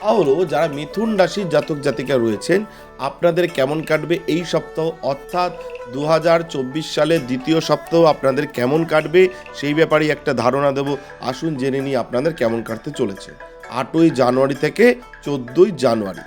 তা হলো যারা মিথুন রাশির জাতক জাতিকা রয়েছেন, আপনাদের কেমন কাটবে এই সপ্তাহ? অর্থাৎ দু হাজার চব্বিশ সালের দ্বিতীয় সপ্তাহ আপনাদের কেমন কাটবে? সেই ব্যাপারে একটা ধারণা দেব। আসুন জেনে নিই আপনাদের কেমন কাটতে চলেছে। আটই জানুয়ারি থেকে চোদ্দই জানুয়ারি।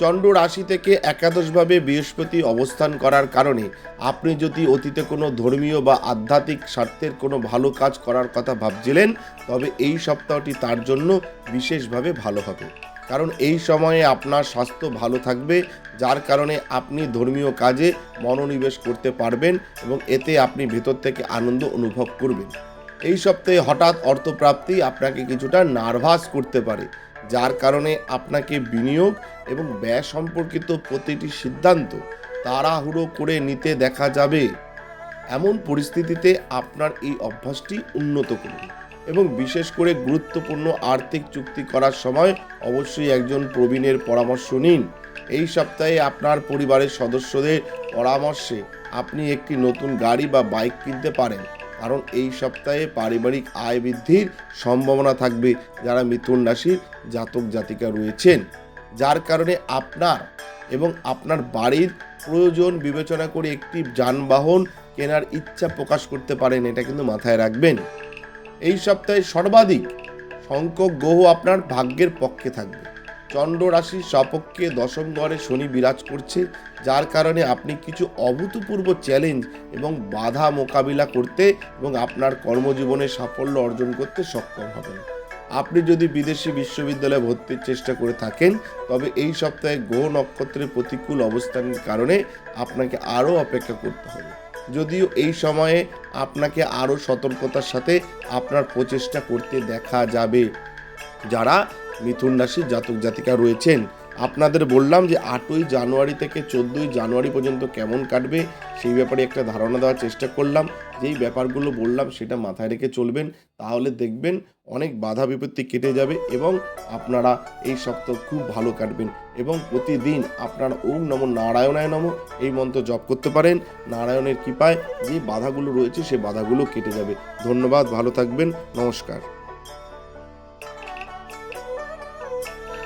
চন্দ্র রাশি থেকে একাদশভাবে বৃহস্পতি অবস্থান করার কারণে আপনি যদি অতীতে কোনো ধর্মীয় বা আধ্যাত্মিক স্বার্থের কোনো ভালো কাজ করার কথা ভাবছিলেন, তবে এই সপ্তাহটি তার জন্য বিশেষভাবে ভালো হবে। কারণ এই সময়ে আপনার স্বাস্থ্য ভালো থাকবে, যার কারণে আপনি ধর্মীয় কাজে মনোনিবেশ করতে পারবেন এবং এতে আপনি ভেতর থেকে আনন্দ অনুভব করবেন। এই সপ্তাহে হঠাৎ অর্থপ্রাপ্তি আপনাকে কিছুটা নার্ভাস করতে পারে, যার কারণে আপনাকে বিনিয়োগ এবং ব্যয় সম্পর্কিত প্রতিটি সিদ্ধান্ত তাড়াহুড়ো করে নিতে দেখা যাবে। এমন পরিস্থিতিতে আপনার এই অভ্যাসটি উন্নত করুন এবং বিশেষ করে গুরুত্বপূর্ণ আর্থিক চুক্তি করার সময় অবশ্যই একজন প্রবীণের পরামর্শ নিন। এই সপ্তাহে আপনার পরিবারের সদস্যদের পরামর্শে আপনি একটি নতুন গাড়ি বা বাইক কিনতে পারেন। কারণ এই সপ্তাহে পারিবারিক আয় বৃদ্ধির সম্ভাবনা থাকবে। যারা মিথুন রাশির জাতক জাতিকা রয়েছেন, যার কারণে আপনার এবং আপনার বাড়ির প্রয়োজন বিবেচনা করে একটি যানবাহন কেনার ইচ্ছা প্রকাশ করতে পারেন। এটা কিন্তু মাথায় রাখবেন। সপ্তাহে সর্বাধিক সংখ্যক গ্রহ আপনার ভাগ্যের পক্ষে থাকবে। চন্দ্র রাশির সপক্ষে দশম ঘরে শনি বিরাজ করছে, যার কারণে আপনি কিছু অভূতপূর্ব চ্যালেঞ্জ এবং বাধা মোকাবিলা করতে এবং আপনার কর্মজীবনে সাফল্য অর্জন করতে সক্ষম হবেন। আপনি যদি বিদেশি বিশ্ববিদ্যালয়ে ভর্তির চেষ্টা করে থাকেন, তবে এই সপ্তাহে গ্রহ নক্ষত্রের প্রতিকূল অবস্থানের কারণে আপনাকে আরও অপেক্ষা করতে হবে। যদিও এই সময়ে আপনাকে আরও সতর্কতার সাথে আপনার প্রচেষ্টা করতে দেখা যাবে। যারা মিথুন রাশির জাতক জাতিকা রয়েছেন আপনাদের বললাম যে আটই জানুয়ারি থেকে চোদ্দোই জানুয়ারি পর্যন্ত কেমন কাটবে, সেই ব্যাপারে একটা ধারণা দেওয়ার চেষ্টা করলাম। যেই ব্যাপারগুলো বললাম সেটা মাথায় রেখে চলবেন, তাহলে দেখবেন অনেক বাধা বিপত্তি কেটে যাবে এবং আপনারা এই সপ্তাহ খুব ভালো কাটবেন এবং প্রতিদিন আপনারা ওম নম নারায়ণায় নম এই মন্ত্র জপ করতে পারেন। নারায়ণের কৃপায় যে বাধাগুলো রয়েছে, সে বাধাগুলো কেটে যাবে। ধন্যবাদ, ভালো থাকবেন, নমস্কার।